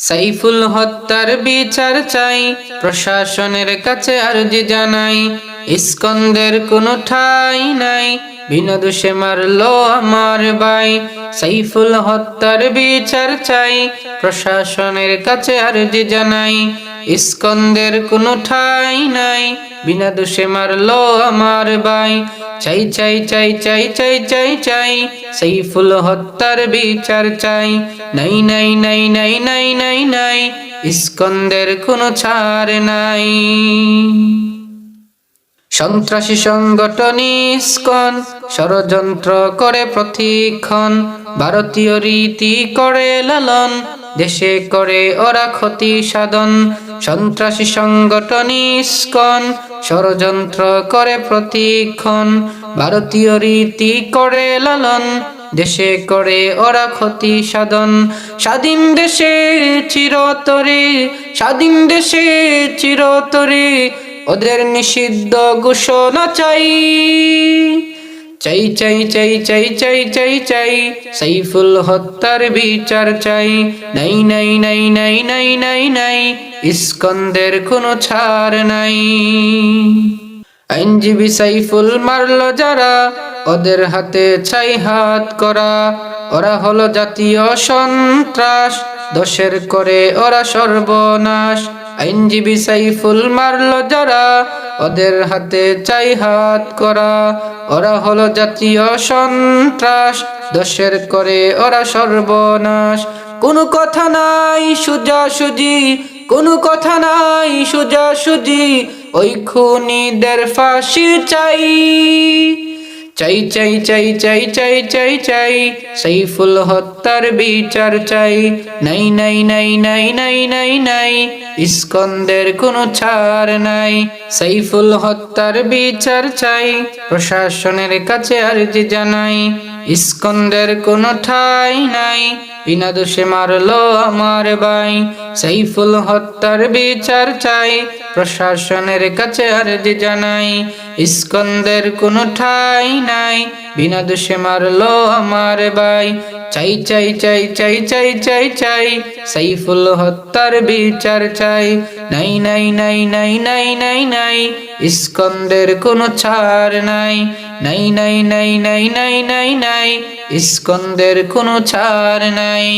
সাইফুল হত্যার বিচার চাই, প্রশাসনের কাছে আর্জি জানাই, ইস্কন্দের কোনো ঠাই নাই বিনা দোষে মারলো আমার ভাই সাইফুল হত্যার বিচার চাই, প্রশাসনের কাছে আর্জি জানাই, ইস্কন্দের কোনো ঠাই নাই বিনা দোষে মারলো আমার ভাই চাই চাই চাই চাই চাই চাই চাই। সাইফুল হত্যার বিচার চাই। নাই নাই নাই নাই নাই নাই নাই, ইস্কন্দের কোনো ছাড় নাই। সন্ত্রাসী সংগঠন ইস্কন ষড়যন্ত্র করে প্রতিক্ষণ। ভারতীয় রীতি করে লালন, দেশে করে ওরা ক্ষতি সাধন। সন্ত্রাসী সংগঠন ইস্কন ষড়যন্ত্র করে প্রতিক্ষণ, ভারতীয় রীতি করে লালন, দেশে করে ওরা ক্ষতি সাধন। স্বাধীন দেশে চিরতরে, স্বাধীন দেশে চিরতরে, ওদের নিষিদ্ধ ঘোষণা চাই। চাই চাই চাই চাই চাই চাই চাই সাইফুল হত্যার বিচার চাই। নাই নাই নাই নাই নাই নাই নাই, ইস্কন্দের কোনো ছাড় নাই। আইনজীবী সাইফুল মারল যারা, ওদের হাতে ছাই হাত করা। ওরা হলো জাতীয় সন্ত্রাস, দোষের করে ওরা সর্বনাশ। আইনজীবী সাইফুল মারলো যারা, ওদের হাতে চাই হাত করা। ওরা হলো জাতীয় সন্ত্রাস, দোষের করে ওরা সর্বনাশ। কোনো কথা নাই সুজা সুজি কোনো কথা নাই সুজা সুজি ওই খুনিদের ফাঁসি চাই। চাই চাই চাই চাই চাই চাই চাই সাইফুল হত্যার বিচার চাই। নাই নাই নাই নাই নাই নাই নাই, ইস্কন্দের কোনো ছাড় নাই। সাইফুল হত্যার বিচার চাই, প্রশাসনের কাছে আর্জি জানাই। ইস্কন্দের কোনো ঠাই নাই, বিনা দোষে মারলো আমার ভাই সাইফুল হত্যার বিচার চাই, প্রশাসনের কাছে আর্জি জানাই। ইস্কন্দের কোনো ঠাই নাই বিনা দোষে মারলো আমার ভাই চাই চাই চাই চাই চাই চাই চাই সাইফুল হত্যার বিচার চাই নাই নাই নাই নাই নাই নাই নাই ইস্কন্দের কোনো ছাড় নাই নাই নাই নাই নাই নাই নাই নাই ইস্কন্দের কোনো ছাড় নাই